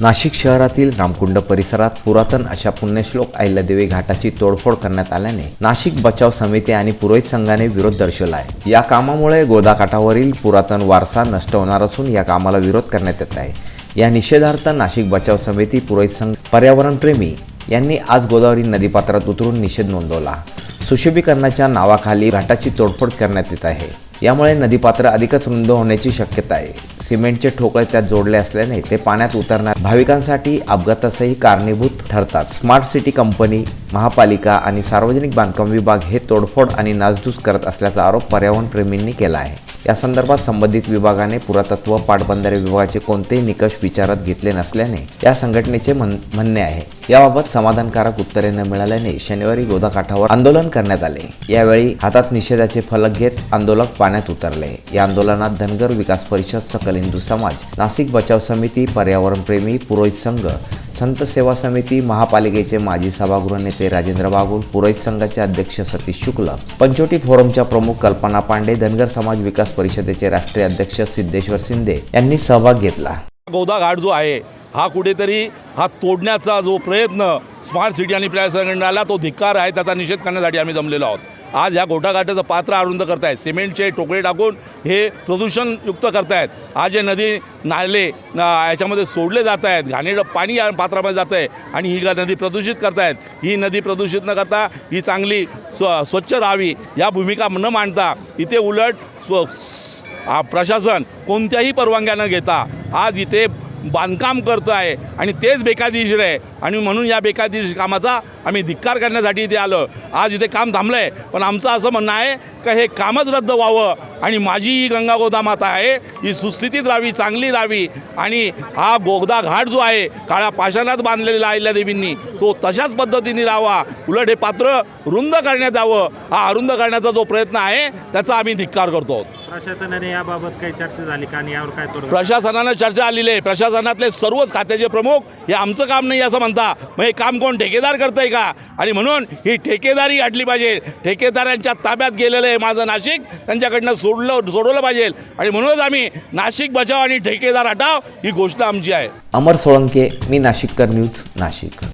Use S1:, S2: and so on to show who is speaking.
S1: नाशिक शहरातील रामकुंड परिसरात पुरातन अशा पुण्यश्लोक अहिल्यादेवी घाटाची तोडफोड करण्यात आल्याने नाशिक बचाव समिती आणि पुरोहित संघाने विरोध दर्शवला आहे. या कामामुळे गोदाकाठावरील पुरातन वारसा नष्ट होणार असून या कामाला विरोध करण्यात येत आहे. या निषेधार्थ नाशिक बचाव समिती पुरोहित संघ पर्यावरणप्रेमी यांनी आज गोदावरी नदीपात्रात उतरून निषेध नोंदवला. सुशोभीकरणाच्या नावाखाली घाटाची तोडफोड करण्यात येत आहे. यामुळे नदीपात्र अधिकच रुंद होण्याची शक्यता आहे. सिमेंटचे ठोकळे त्यात जोडले असल्याने ते पाण्यात उतरणार. भाविकांसाठी अपघातासही कारणीभूत ठरतात. स्मार्ट सिटी कंपनी महापालिका आणि सार्वजनिक बांधकाम विभाग हे तोडफोड आणि नासधूस करत असल्याचा आरोप पर्यावरणप्रेमींनी केला आहे. या संदर्भात संबंधित विभागाने पुरातत्व पाटबंधारे विभागाचे कोणतेही निकष विचारात घेतले नसल्याने या संघटनेचे म्हणणे आहे. याबाबत समाधानकारक उत्तरे न मिळाल्याने शनिवारी गोदाकाठावर आंदोलन करण्यात आले. यावेळी हातात निषेधाचे फलक घेत आंदोलक पाण्यात उतरले. या आंदोलनात धनगर विकास परिषद सकल हिंदू समाज नाशिक बचाव समिती पर्यावरणप्रेमी पुरोहित संघ संत सेवा समिती महापालिकेचे माजी सभागृह नेते राजेंद्र बागुल पुरोहित संघाचे अध्यक्ष सतीश शुक्ल पंचोटी फोरमच्या प्रमुख कल्पना पांडे धनगर समाज विकास परिषदेचे राष्ट्रीय अध्यक्ष सिद्धेश्वर शिंदे यांनी सहभाग घेतला.
S2: गौदा घाट जो आहे हा कुठेतरी हा तोडण्याचा जो प्रयत्न स्मार्ट सिटी आणि प्रशासनाला तो धिक्कार आहे त्याचा निषेध करण्यासाठी आम्ही जमलेलो आहोत. आज ह्या गोटाघाटाचं पात्र अरुंद करतायत. सिमेंटचे टोकळे टाकून हे प्रदूषणयुक्त करतायत. आज जे नदी नाले याच्यामध्ये सोडले जात आहेत घाणेरडं पाणी या पात्रामध्ये जात आहे आणि ही नदी प्रदूषित करतायत. ही नदी प्रदूषित न करता ही चांगली स्व स्वच्छ राहावी या भूमिका न मांडता इथे उलट स्व प्रशासन कोणत्याही परवानग्या न घेता आज इथे बांधकाम करतो आहे आणि तेच बेकायदेशीर आहे. आणि म्हणून या बेकायदेशीर कामाचा आम्ही धिक्कार करण्यासाठी इथे आलो. आज इथे काम थांबलं आहे पण आमचं असं म्हणणं आहे का हे कामच रद्द व्हावं. आणि माझी ही गंगा गोदा माता आहे ही सुस्थितीत राहावी चांगली राहावी आणि हा गोगदा घाट जो आहे काळ्या पाषाणात बांधलेला अहिल्या देवींनी तो तशाच पद्धतीने राहावा. उलट हे पात्र रुंद करण्यात यावं. हा अरुंद करण्याचा जो प्रयत्न आहे त्याचा आम्ही धिक्कार करतो.
S3: प्रशासनाने याबाबत काही चर्चा झाली का आणि यावर काय
S2: प्रशासनानं चर्चा आलेली आहे. प्रशासनातले सर्वच खात्याचे प्रमुख हे आमचं काम नाही असं म्हणता. मग हे काम कोण ठेकेदार करतंय का? आणि म्हणून ही ठेकेदारी गाठली पाहिजे. ठेकेदारांच्या ताब्यात गेलेलं आहे माझं नाशिक. त्यांच्याकडनं सोडलं सोडवलं पाहिजे. आणि म्हणूनच आम्ही नाशिक बचाव आणि ठेकेदार हटाव ही घोषणा आमची आहे.
S1: अमर सोळंके मी नाशिककर न्यूज नाशिक.